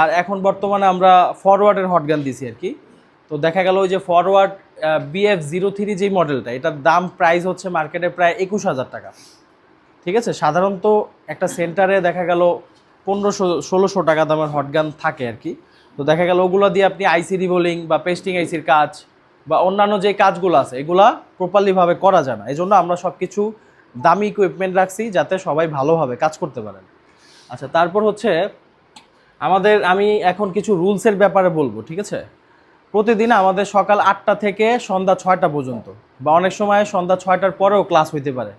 আর এখন বর্তমানে আমরা ফরওয়ার্ডের হটগান দিছি আর কি। তো দেখা গেল ওই যে ফরওয়ার্ড বিএফ জিরো থ্রি যেই মডেলটা এটার দাম প্রাইস হচ্ছে মার্কেটে প্রায় একুশ হাজার টাকা। ঠিক আছে? সাধারণত একটা সেন্টারে দেখা গেল পনেরোশো, ষোলোশো টাকা দামের হটগান থাকে আর কি। তো দেখা গেল ওগুলো দিয়ে আপনি আইসি রিবোলিং বা পেস্টিং আইসির কাজ বা অন্যান্য যে কাজগুলো আছে, এগুলা প্রপারলিভাবে করা যায় না। এই জন্য আমরা সব কিছু দামি ইকুইপমেন্ট রাখছি যাতে সবাই ভালোভাবে কাজ করতে পারেন। আচ্ছা তারপর হচ্ছে আমাদের, আমি এখন কিছু রুলসের ব্যাপারে বলব, ঠিক আছে? প্রতিদিন আমাদের সকাল আটটা থেকে সন্ধ্যা ছয়টা পর্যন্ত, বা অনেক সময় সন্ধ্যা ছয়টার পরেও ক্লাস হইতে পারে,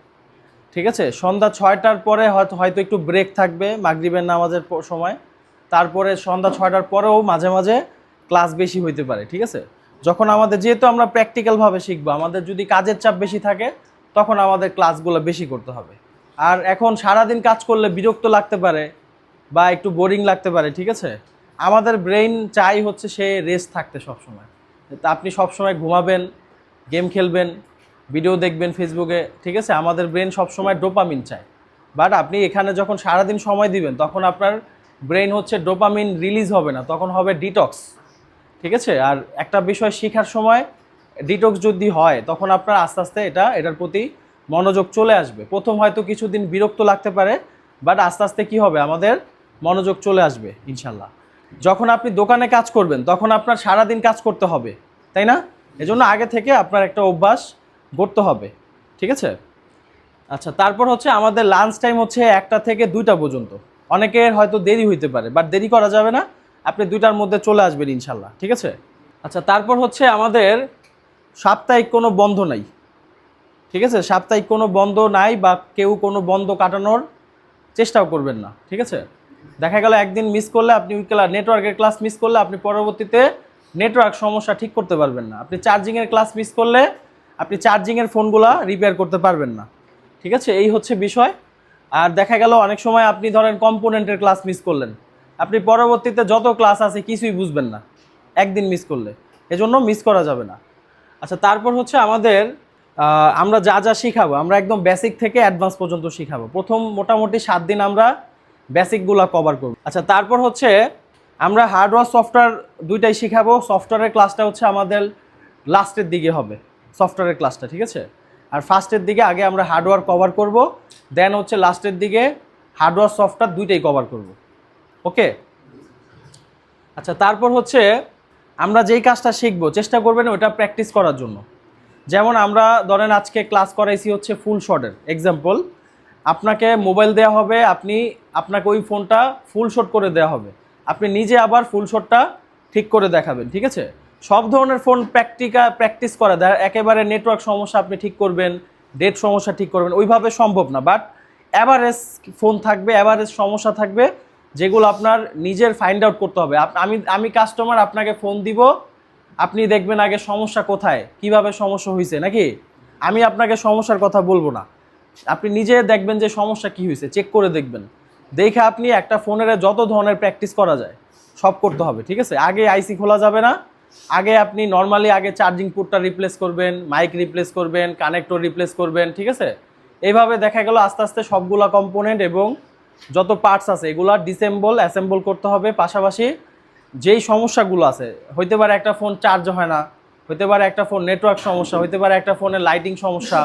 ঠিক আছে? সন্ধ্যা ছয়টার পরে হয়তো হয়তো একটু ব্রেক থাকবে মাগরিবের নামাজের সময়, তারপরে সন্ধ্যা ছয়টার পরেও মাঝে মাঝে ক্লাস বেশি হইতে পারে, ঠিক আছে? যখন আমাদের, যেহেতু আমরা প্র্যাকটিক্যালভাবে শিখব, আমাদের যদি কাজের চাপ বেশি থাকে, তখন আমাদের ক্লাসগুলো বেশি করতে হবে। আর এখন সারাদিন কাজ করলে বিরক্ত লাগতে পারে বা একটু বোরিং লাগতে পারে, ঠিক আছে? আমাদের ব্রেইন চাই হচ্ছে সে রেস্ট থাকতে সবসময়। তা আপনি সবসময় ঘুমাবেন গেম খেলবেন ভিডিও দেখবেন ফেসবুকে ঠিক আছে? আমাদের ব্রেন সবসময় ডোপামিন চায়। বাট আপনি এখানে যখন সারাদিন সময় দিবেন, তখন আপনার ব্রেন হচ্ছে ডোপামিন রিলিজ হবে না, তখন হবে ডিটক্স ঠিক আছে? আর একটা বিষয় শেখার সময় ডিটক্স যদি হয়, তখন আপনার আস্তে আস্তে এটা, এটার প্রতি মনোযোগ চলে আসবে। প্রথম হয়তো কিছুদিন বিরক্ত লাগতে পারে বাট আস্তে আস্তে কি হবে? আমাদের মনোযোগ চলে আসবে, ইনশাল্লাহ। যখন আপনি দোকানে কাজ করবেন, তখন আপনার সারাদিন কাজ করতে হবে, তাই না? এজন্য আগে থেকে আপনার একটা অভ্যাস গড়তে হবে, ঠিক আছে? আচ্ছা তারপর হচ্ছে আমাদের লাঞ্চ টাইম হচ্ছে একটা থেকে দুইটা পর্যন্ত। অনেকের হয়তো দেরি হইতে পারে বাট দেরি করা যাবে না। আপনি দুইটার মধ্যে চলে আসবেন, ইনশাল্লাহ, ঠিক আছে? আচ্ছা তারপর হচ্ছে আমাদের সাপ্তাহিক কোনো বন্ধ নাই, ঠিক আছে? সাপ্তাহিক কোনো বন্ধ নাই বা কেউ কোনো বন্ধ কাটানোর চেষ্টাও করবেন না, ঠিক আছে? দেখা গেল একদিন মিস করলে আপনি ওই ক্লাস নেটওয়ার্কের ক্লাস মিস করলে আপনি পরবর্তীতে নেটওয়ার্ক সমস্যা ঠিক করতে পারবেন না। আপনি চার্জিংয়ের ক্লাস মিস করলে আপনি চার্জিংয়ের ফোনগুলা রিপেয়ার করতে পারবেন না। ঠিক আছে? এই হচ্ছে বিষয়। আর দেখা গেল অনেক সময় আপনি ধরেন কম্পোনেন্টের ক্লাস মিস করলেন। আপনি পরবর্তীতে যত ক্লাস আছে কিছুই বুঝবেন না, একদিন মিস করলে। এজন্য মিস করা যাবে না। আচ্ছা তারপর হচ্ছে আমাদের আমরা যা যা শিখাবো, আমরা একদম বেসিক থেকে অ্যাডভান্স পর্যন্ত শিখাবো। প্রথম মোটামুটি সাত দিন আমরা বেসিকগুলো কভার করব। আচ্ছা তারপর হচ্ছে আমরা হার্ডওয়্যার সফটওয়্যার দুইটাই শেখাবো। সফটওয়্যারের ক্লাসটা হচ্ছে আমাদের লাস্টের দিকে হবে। সফটওয়্যারের ক্লাসটা ঠিক আছে? আর ফার্স্টের দিকে আগে আমরা হার্ডওয়্যার কভার করব। দেন হচ্ছে লাস্টের দিকে হার্ডওয়্যার সফটওয়্যার দুইটাই কভার করব। ওকে আচ্ছা তারপর হচ্ছে আমরা যেই কাজটা শিখব, চেষ্টা করবেন ওটা প্র্যাকটিস করার জন্য। যেমন আমরা ধরেন আজকে ক্লাস করাইছি হচ্ছে ফুল শটের এক্সাম্পল আপনাকে মোবাইল দেওয়া হবে, আপনি আপনাকে ওই ফোনটা ফুল শট করে দেওয়া হবে। আপনি নিজে আবার ফুল শটটা ঠিক করে দেখাবেন, ঠিক আছে? সব ধরনের ফোন প্র্যাকটিকা প্র্যাকটিস করা, দেয়, একেবারে নেটওয়ার্ক সমস্যা আপনি ঠিক করবেন ডেট সমস্যা ঠিক করবেন, ওইভাবে সম্ভব না। বাট অ্যাভারেজ ফোন থাকবে অ্যাভারেজ সমস্যা থাকবে, যেগুলো আপনার নিজের ফাইন্ড আউট করতে হবে। আমি আমি কাস্টমার আপনাকে ফোন দিব, আপনি দেখবেন আগে সমস্যা কোথায়, কীভাবে সমস্যা হয়েছে নাকি? আমি আপনাকে সমস্যার কথা বলব না। আপনি নিজে দেখবেন যে সমস্যা কি হয়েছে চেক করে দেখবেন। দেখে আপনি একটা ফোনের যত ধরনের প্র্যাকটিস করা যায়, সব করতে হবে, ঠিক আছে? আগে আইসি খোলা যাবে না। আগে আপনি নর্মালি আগে চার্জিং পোর্টটা রিপ্লেস করবেন মাইক রিপ্লেস করবেন কানেক্টর রিপ্লেস করবেন, ঠিক আছে? এইভাবে দেখা গেল আস্তে আস্তে সবগুলা কম্পোনেন্ট এবং যত পার্টস আছে, এগুলা ডিসেম্বল অ্যাসেম্বল করতে হবে। পাশাপাশি যেই সমস্যাগুলো আছে, হইতে পারে একটা ফোন চার্জ হয় না, হইতে পারে একটা ফোন নেটওয়ার্ক সমস্যা, হইতে পারে একটা ফোনের লাইটিং সমস্যা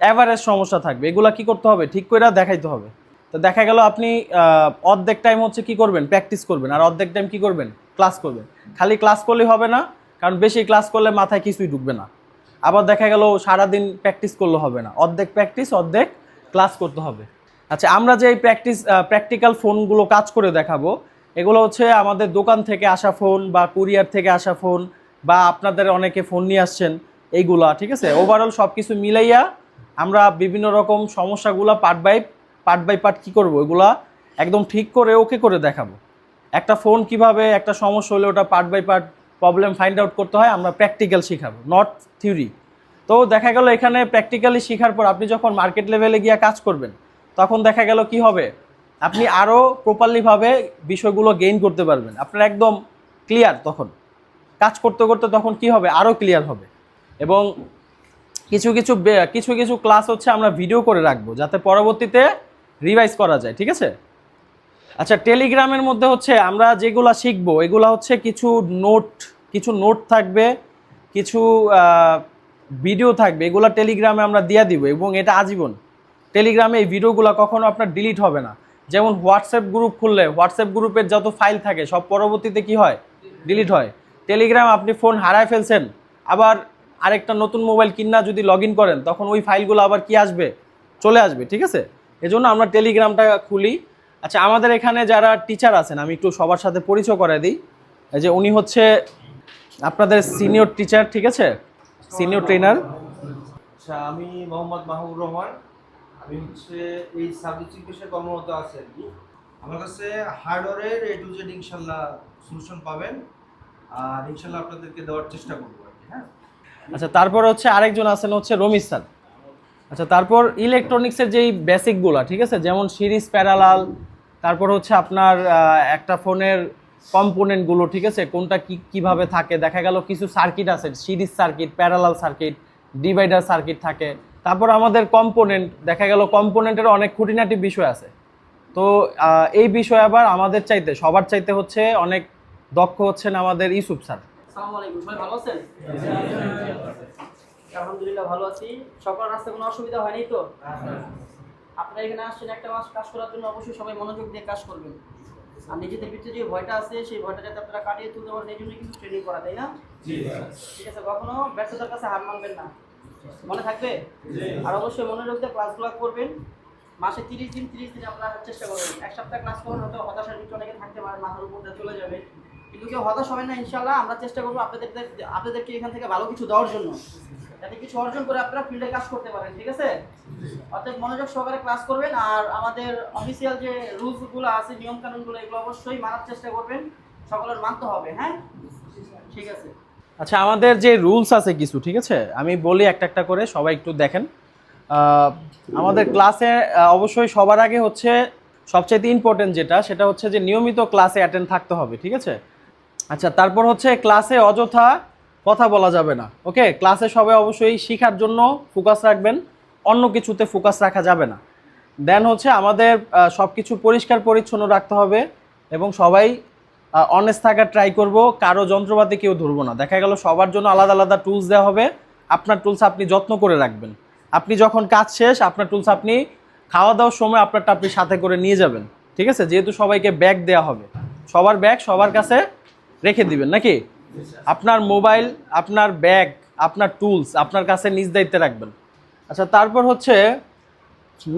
অ্যাভারেজ সমস্যা থাকবে। এগুলা কি করতে হবে? ঠিক করে দেখাইতে হবে। তো দেখা গেল আপনি অর্ধেক টাইম হচ্ছে কি করবেন? প্র্যাকটিস করবেন। আর অর্ধেক টাইম কি করবেন? ক্লাস করবেন। খালি ক্লাস করলেই হবে না, কারণ বেশি ক্লাস করলে মাথায় কিছুই ঢুকবে না। আবার দেখা গেল সারাদিন প্র্যাকটিস করলে হবে না। অর্ধেক প্র্যাকটিস অর্ধেক ক্লাস করতে হবে। আচ্ছা আমরা যে এই প্র্যাকটিস প্র্যাকটিক্যাল ফোনগুলো কাজ করে দেখাবো, এগুলো হচ্ছে আমাদের দোকান থেকে আসা ফোন বা কুরিয়ার থেকে আসা ফোন বা আপনাদের অনেকে ফোন নিয়ে আসছেন, এইগুলা, ঠিক আছে? ওভারঅল সব কিছু মিলাইয়া আমরা বিভিন্ন রকম সমস্যাগুলো part by part by part কী করব? এগুলা একদম ঠিক করে ওকে করে দেখাবো। একটা ফোন কীভাবে একটা সমস্যা হলে ওটা part by part problem find out করতে হয়, আমরা প্র্যাকটিক্যাল শেখাবো নট থিওরি তো দেখা গেল এখানে প্র্যাকটিক্যালি শেখার পর আপনি যখন মার্কেট লেভেলে গিয়ে কাজ করবেন, তখন দেখা গেল কি হবে? আপনি আরও প্রপারলিভাবে বিষয়গুলো গেইন করতে পারবেন। আপনার একদম ক্লিয়ার তখন। কাজ করতে করতে তখন কি হবে? আরও ক্লিয়ার হবে। এবং কিছু কিছু কিছু কিছু ক্লাস হচ্ছে আমরা ভিডিও করে রাখব, যাতে পরবর্তীতে রিভাইজ করা যায়, ঠিক আছে? আচ্ছা টেলিগ্রামের মধ্যে হচ্ছে আমরা যেগুলা শিখব, এগুলা হচ্ছে কিছু নোট কিছু নোট থাকবে, কিছু ভিডিও থাকবে, এগুলা টেলিগ্রামে আমরা দিয়ে দিব এবং এটা আজীবন। টেলিগ্রামে এই ভিডিওগুলো কখনো আপনার ডিলিট হবে না। যেমন হোয়াটসঅ্যাপ গ্রুপ খুললে হোয়াটসঅ্যাপ গ্রুপের যত ফাইল থাকে, সব পরবর্তীতে কি হয়? ডিলিট হয়। টেলিগ্রাম আপনি ফোন হারায় ফেলছেন, আবার আরেকটা নতুন মোবাইল কিনা যদি লগ করেন, তখন ওই ফাইলগুলো আবার কি আসবে? চলে আসবে, ঠিক আছে? এজন্য আমরা টেলিগ্রামটা খুলি। আচ্ছা আমাদের এখানে যারা টিচার আছেন, আমি একটু সবার সাথে পরিচয় করে দিই। যে উনি হচ্ছে আপনাদের সিনিয়র টিচার ঠিক আছে? সিনিয়র ট্রেনার আচ্ছা আমি মোহাম্মদ মাহবুব রহমান। আমি হচ্ছে এই সার্ভিসিং পেশায় কর্মরত আছি আর কি। আমার কাছে হার্ডওয়্যারের এ টু জেড ইনশাল্লাহ সলিউশন পাবেন। আর ইনশাল্লাহ আপনাদেরকে দেওয়ার চেষ্টা করব আর কি হ্যাঁ? আচ্ছা তারপর হচ্ছে আরেকজন আছেন হচ্ছে রমিজ স্যার। আচ্ছা তারপর ইলেকট্রনিক্সের যেই বেসিকগুলো ঠিক আছে? যেমন সিরিজ প্যারালাল তারপর হচ্ছে আপনার একটা ফোনের কম্পোনেন্টগুলো ঠিক আছে? কোনটা কি, কীভাবে থাকে? দেখা গেল কিছু সার্কিট আছে, series circuit parallel circuit divider circuit থাকে। তারপর আমাদের কম্পোনেন্ট দেখা গেল কম্পোনেন্টের অনেক খুঁটিনাটি বিষয় আছে। তো এই বিষয় আবার আমাদের চাইতে, সবার চাইতে হচ্ছে অনেক দক্ষ হচ্ছেন আমাদের ইউসুফ স্যার। আসসালামু আলাইকুম। সবাই ভালো আছেন? আলহামদুলিল্লাহ। ভালো আছি। সকাল রাস্তায় কোনো অসুবিধা হয়নি তো? আপনারা এখানে আসছেন একটা মাস কাজ করার জন্য অবশ্যই সবাই মনোযোগ দিয়ে কাজ করবেন। আর নিজেদের ভিতরে যে ভয়টা আছে সেই ভয়টা যাতে আপনারা কাটিয়ে তুলতে পারেন এই জন্য কিন্তু ট্রেনিং করা তাই না? ঠিক আছে কখনো ব্যর্থতার কাছে হার মানবেন না। মনে থাকবে? আর অবশ্যই মনোযোগ দিয়ে ক্লাসগুলো করবেন। মাসে তিরিশ দিন তিরিশ দিন আপনারা চেষ্টা করবেন। এক সপ্তাহ ক্লাস করবেন হয়তো হতাশার ভিতরে অনেকে থাকতে পারে মাথার উপর চলে যাবে। কিন্তু কেউ হতাশ হবে না ইনশাল্লাহ আমরা চেষ্টা করব আপনাদের আপনাদেরকে এখান থেকে ভালো কিছু দেওয়ার জন্য। যাতে কিছু অর্জন করে আপনারা ফিল্ডে কাজ করতে পারেন, ঠিক আছে? অর্থাৎ মনোযোগ সহকারে ক্লাস করবেন আর আমাদের অফিসিয়াল যে রুলসগুলো আছে নিয়ম কানুনগুলো এগুলো অবশ্যই মানার চেষ্টা করবেন। সকলের মানতে হবে হ্যাঁ? ঠিক আছে। আচ্ছা আমাদের যে রুলস আছে কিছু, ঠিক আছে? আমি বলি একটা একটা করে, সবাই একটু দেখেন। আমাদের ক্লাসে অবশ্যই সবার আগে হচ্ছে সবচেয়ে ইম্পর্টেন্ট যেটা, সেটা হচ্ছে যে নিয়মিত ক্লাসে অ্যাটেন্ড থাকতে হবে, ঠিক আছে? আচ্ছা তারপর হচ্ছে ক্লাসে অযথা কথা বলা যাবে না ওকে ক্লাসে সবাই অবশ্যই শেখার জন্য ফোকাস রাখবেন, অন্য কিছুতে ফোকাস রাখা যাবে না। দেন হচ্ছে আমাদের সব কিছু পরিষ্কার পরিচ্ছন্ন রাখতে হবে এবং সবাই অনেস্ট থাকার ট্রাই করব, কারও যন্ত্রপাতি কেউ ধরবো না। দেখা গেল সবার জন্য আলাদা আলাদা টুলস দেওয়া হবে, আপনার টুলস আপনি যত্ন করে রাখবেন। আপনি যখন কাজ শেষ, আপনার টুলস আপনি খাওয়া দাওয়ার সময় আপনারটা আপনি সাথে করে নিয়ে যাবেন, ঠিক আছে? যেহেতু সবাইকে ব্যাগ দেওয়া হবে। সবার ব্যাগ সবার কাছে রেখে দিবেন নাকি? আপনার মোবাইল, আপনার ব্যাগ, আপনার টুলস, আপনার কাছে নিজ দায়িত্বে রাখবেন। আচ্ছা তারপর হচ্ছে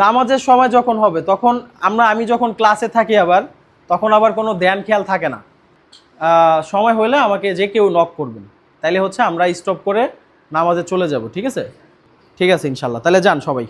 নামাজের সময় যখন হবে, তখন আমরা, আমি যখন ক্লাসে থাকি আবার, তখন আবার কোনো ধ্যান খেয়াল থাকে না। সময় হলে আমাকে যে কেউ নক করবেন। তাইলে হচ্ছে আমরা স্টপ করে নামাজে চলে যাব, ঠিক আছে? ঠিক আছে, ইনশাল্লাহ। তাহলে যান সবাই।